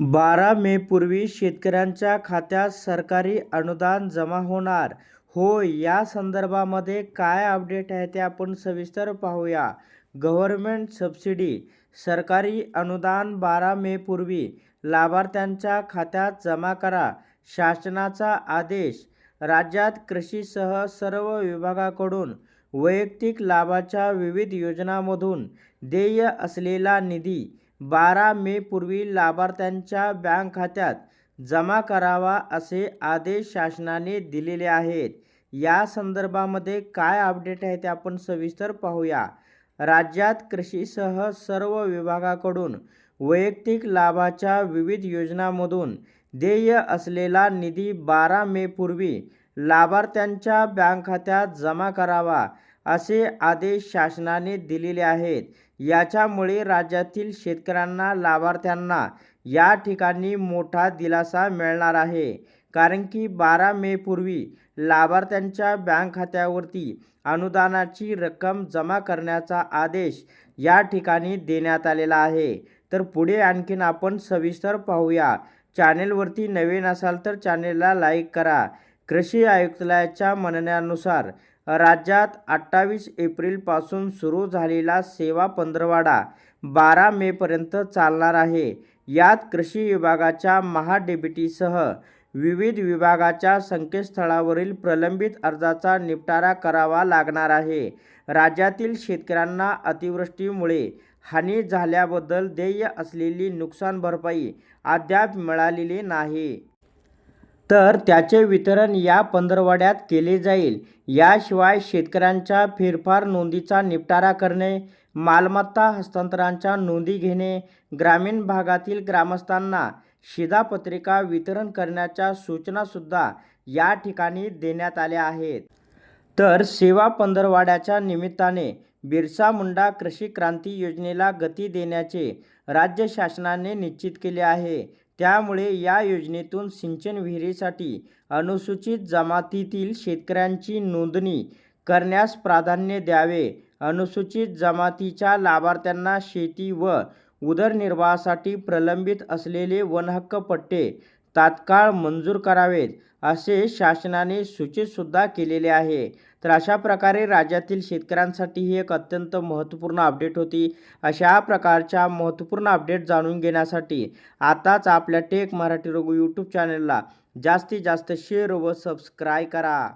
बारा मे पूर्वी शेतकऱ्यांच्या खात्यात सरकारी अनुदान जमा होणार. होय या संदर्भामध्ये काय अपडेट आहे ते आपण सविस्तर पाहूया. गव्हर्मेंट सबसिडी सरकारी अनुदान बारा मे पूर्वी. लाभार्थ्यांच्या खात्यात जमा करा शासनाचा आदेश. राज्यात कृषीसह सर्व विभागाकडून वैयक्तिक लाभाच्या विविध योजनांमधून देय असलेला निधी बारा मे पूर्वी लाभार्थ्यांच्या बँक खात्यात जमा करावा असे आदेश शासनाने दिलेले आहेत. या संदर्भामध्ये काय अपडेट आहे ते आपण सविस्तर पाहूया. राज्यात कृषीसह सर्व विभागाकडून वैयक्तिक लाभाच्या विविध योजनांमधून देय असलेला निधी बारा मे पूर्वी लाभार्थ्यांच्या बँक खात्यात जमा करावा असे आदेश शासनाने दिलेले आहेत. याच्यामुळे राज्यातील शेतकऱ्यांना लाभार्थ्यांना या ठिकाणी मोठा दिलासा मिळणार आहे. कारण की बारा मेपूर्वी लाभार्थ्यांच्या बँक खात्यावरती अनुदानाची रक्कम जमा करण्याचा आदेश या ठिकाणी देण्यात आलेला आहे. तर पुढे आणखीन आपण सविस्तर पाहूया. चॅनेलवरती नवीन असाल तर चॅनेलला लाईक करा. कृषी आयुक्तालयाच्या म्हणण्यानुसार राज्यात अठ्ठावीस एप्रिलपासून सुरू झालेला सेवा पंधरवाडा बारा मेपर्यंत चालणार आहे. यात कृषी विभागाच्या महाडेबिटीसह विविध विभागाच्या संकेतस्थळावरील प्रलंबित अर्जाचा निपटारा करावा लागणार आहे. राज्यातील शेतकऱ्यांना अतिवृष्टीमुळे हानी झाल्याबद्दल देय असलेली नुकसान भरपाई अद्याप मिळालेली नाही. तर त्याचे वितरण या पंधरवड्यात केले जाईल. याशिवाय शेतकऱ्यांच्या फेरफार नोंदीचा निपटारा करणे मालमत्ता हस्तांतरांच्या नोंदी घेणे ग्रामीण भागातील ग्रामस्थांना शिधापत्रिका वितरण करण्याच्या सूचनासुद्धा या ठिकाणी देण्यात आल्या आहेत. तर सेवा पंधरवाड्याच्या निमित्ताने बिरसा मुंडा कृषी क्रांती योजनेला गती देण्याचे राज्य शासनाने निश्चित केले आहे. त्यामुळे या योजनेतून सिंचन विहिरीसाठी अनुसूचित जमातीतील शेतकऱ्यांची नोंदणी करण्यास प्राधान्य द्यावे. अनुसूचित जमातीच्या लाभार्थ्यांना शेती व उदरनिर्वाहासाठी प्रलंबित असलेले वनहक्क पट्टे तात्काळ मंजूर करावेत असे शासनाने सूचितसुद्धा केलेले आहे. तर अशा प्रकारे राज्यातील शेतकऱ्यांसाठी ही एक अत्यंत महत्त्वपूर्ण अपडेट होती. अशा प्रकारच्या महत्त्वपूर्ण अपडेट जाणून घेण्यासाठी आताच आपल्या टेक मराठी रघु यूट्यूब चॅनलला जास्तीत जास्त शेअर व सबस्क्राईब करा.